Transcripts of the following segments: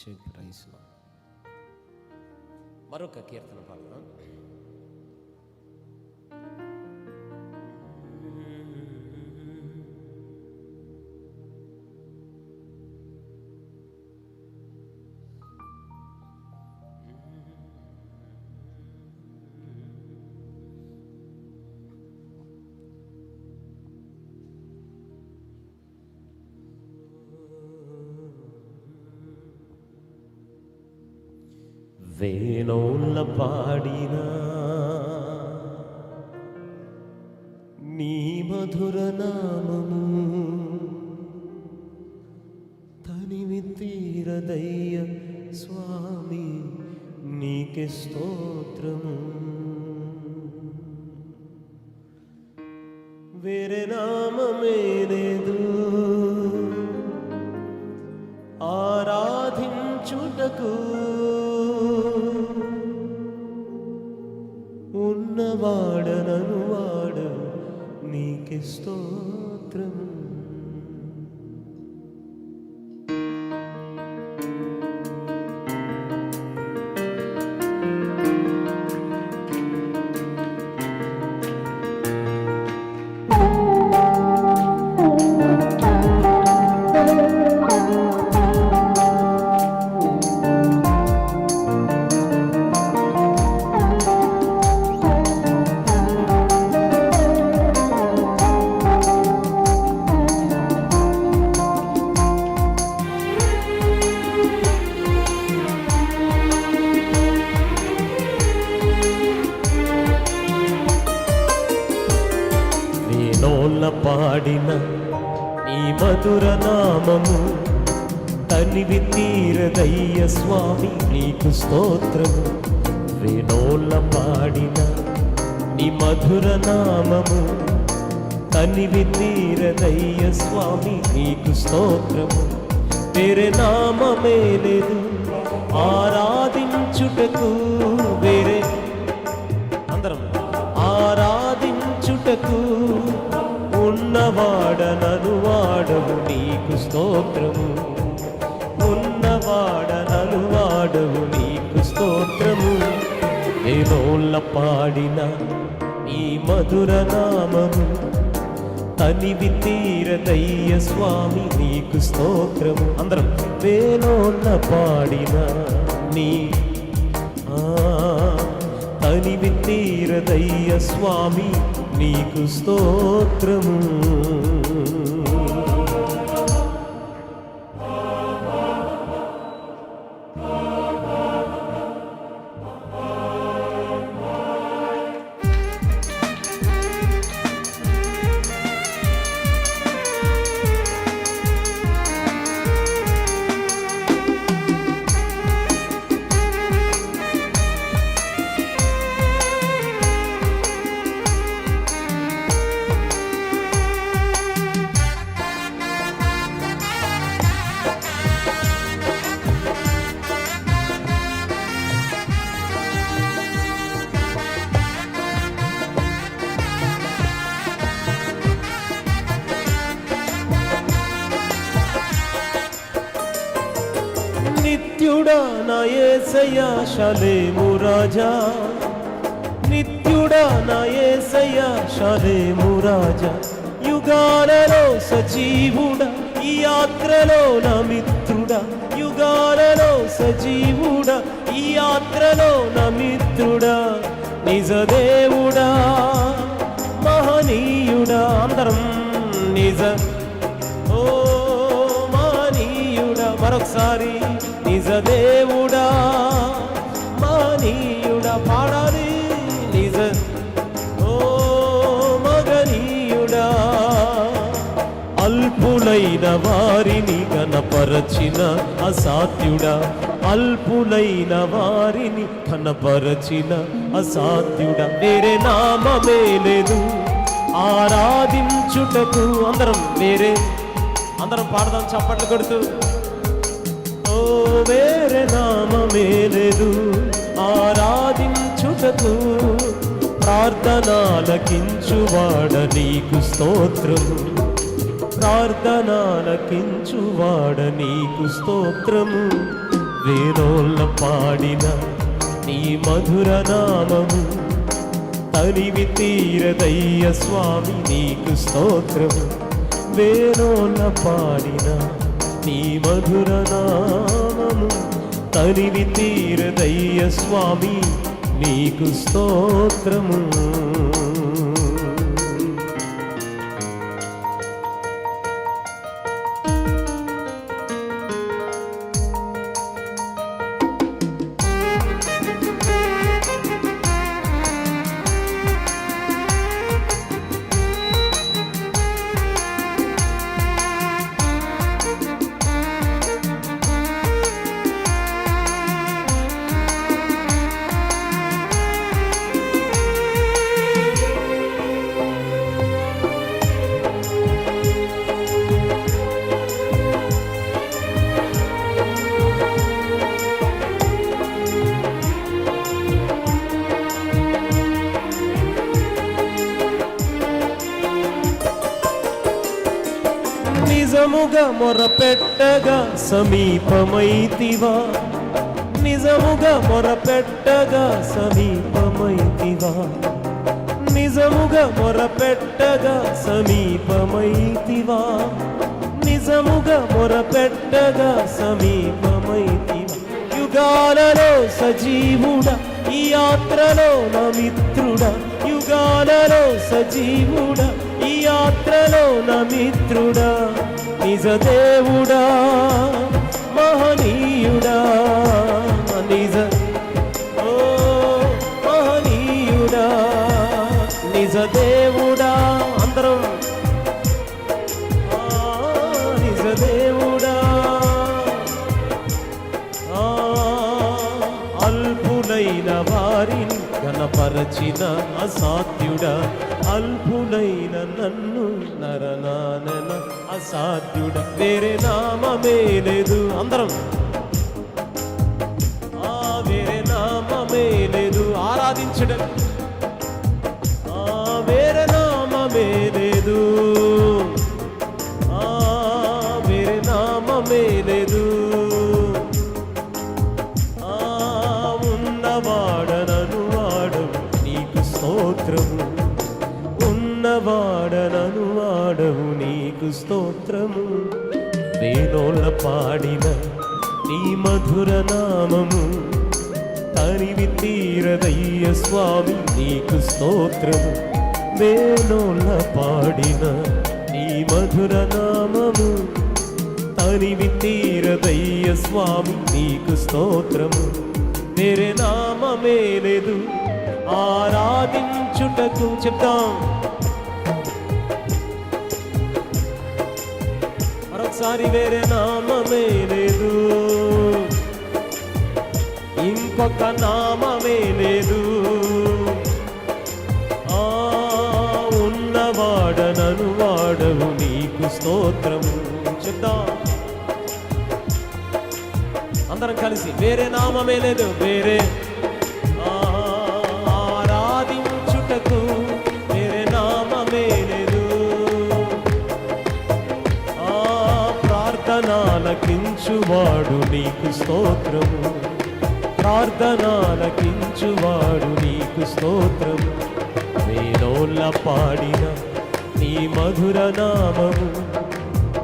Check ప్రైస్లో మరొక కీర్తన పాడదాం. వేణోళ్ళ పాడిన నీ మధుర నామము తనివి తీరదయ్య స్వామి నీకే స్తోత్రము. వేరే నామమే లేదు. ఆరాధించుటకు వాడనను వాడు నీకే స్తోత్రము. పాడిన నీ మధుర నామము తనివి తీరదయ్య స్వామి నీకు స్తోత్రము వేణోళ్ళ పాడిన నీ మధుర నామము తనివి తీరదయ్య స్వామి నీకు స్తోత్రము వేరే నామమే లేదు ఆరాధించుటకు వేరే. అందరం. ఆరాధించుటకు ఉన్నవాడనను నీకు స్తోత్రము. ఉన్నవాడనను వాడవు నీకు స్తోత్రము. ఏనోళ్ళ పాడిన ఈ మధుర నామము. తనివి తీరదయ్య స్వామి నీకు స్తోత్రము. అందరం వేణోళ్ళ పాడిన నీ ఆ, తనివి తీరదయ్య స్వామి నీకు స్తోత్రము. ఏసయ్యా షలేము రాజా. నిత్యుడా నా ఏసయ్యా షలేము రాజా. యుగాలలో సజీవుడా ఈ యాత్రలో నా మిత్రుడా. యుగాలలో సజీవుడా ఈ యాత్రలో నా మిత్రుడా. నిజదేవుడా మహనీయుడా. అందరం నిజ ఓ మహనీయుడా. మరొకసారి నిజదే అల్పులైన వారిని కనపరచిన అసాధ్యుడా. అల్పులైన వారిని కనపరచిన అసాధ్యుడా. వేరే నామమే లేదు. ఆరాధించుటకు అందరం వేరే. అందరం పాడదాం చప్పట్లు కొడుతూ. ఓ వేరే నామమే లేదు. ఆరాధించుటకు ప్రార్థనాలకించువాడ నీకు స్తోత్రము ప్రార్థనాలకించువాడ నీకు స్తోత్రము. వేరోళ్ళ పాడిన నీ మధుర నామము. తనివి తీరదయ్య స్వామి నీకు స్తోత్రము. వేరోళ్ళ పాడిన నీ మధుర నామము. తనివి తీరదయ్య స్వామి నీకు స్తోత్రము. నిజముగా మొరపెట్టగా సమీపమైతివా? నిజముగా మొరపెట్టగా సమీపమైతివా? నిజముగా మొరపెట్టగా సమీపమైతివా? నిజముగా మొరపెట్టగా సమీపమైతివా? యుగాలలో సజీవుడా ఈ యాత్రలో నా మిత్రుడా. యుగాలలో సజీవుడా ఈ యాత్రలో నా మిత్రుడా నిజ దేవుడా మహనీయుడా నిజ ఓ మహనీయుడా నిజ దేవుడా అందరం నిజ దేవుడా అల్పులైన వా పరచిన అసాధ్యుడా అల్పులైన నన్ను నరనానన అసాధ్యుడా. వేరే నామమే లేదు. అందరం. ఆ వేరే నామమే లేదు. ఆరాధించడం. ఉన్నవాడనను వాడవు నీకు స్తోత్రము. వేణోళ్ళ పాడిన నీ మధుర నామము. తనివి తీరదయ్య స్వామి నీకు స్తోత్రము. వేణోళ్ళ పాడిన నీ మధుర నామము. తనివి తీరదయ్య స్వామి నీకు స్తోత్రము. వేరే నామమే లేదు. ఆరాధించుటకు చెప్తాం. సారి వేరే నామమే లేదు. ఇంకొక నామమే లేదు. ఆ ఉన్నవాడనను వాడవు నీకు స్తోత్రము. చెప్దాం అందరం కలిసి వేరే నామమే లేదు వేరే ప్రార్థనాలకించువాడు నీకు స్తోత్రము. ప్రార్థనాలకించువాడు నీకు స్తోత్రము. వేణోళ్ళ పాడిన నీ మధుర నామము.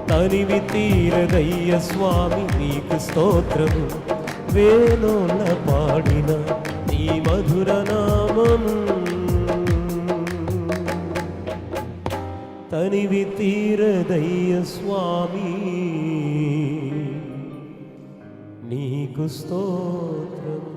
తనివి తీరదయ్య స్వామి నీకు స్తోత్రము. వేణోళ్ళ పాడిన నీ మధుర నామము. తనివి తీరదయ్య స్వామి నీకు స్తోత్రము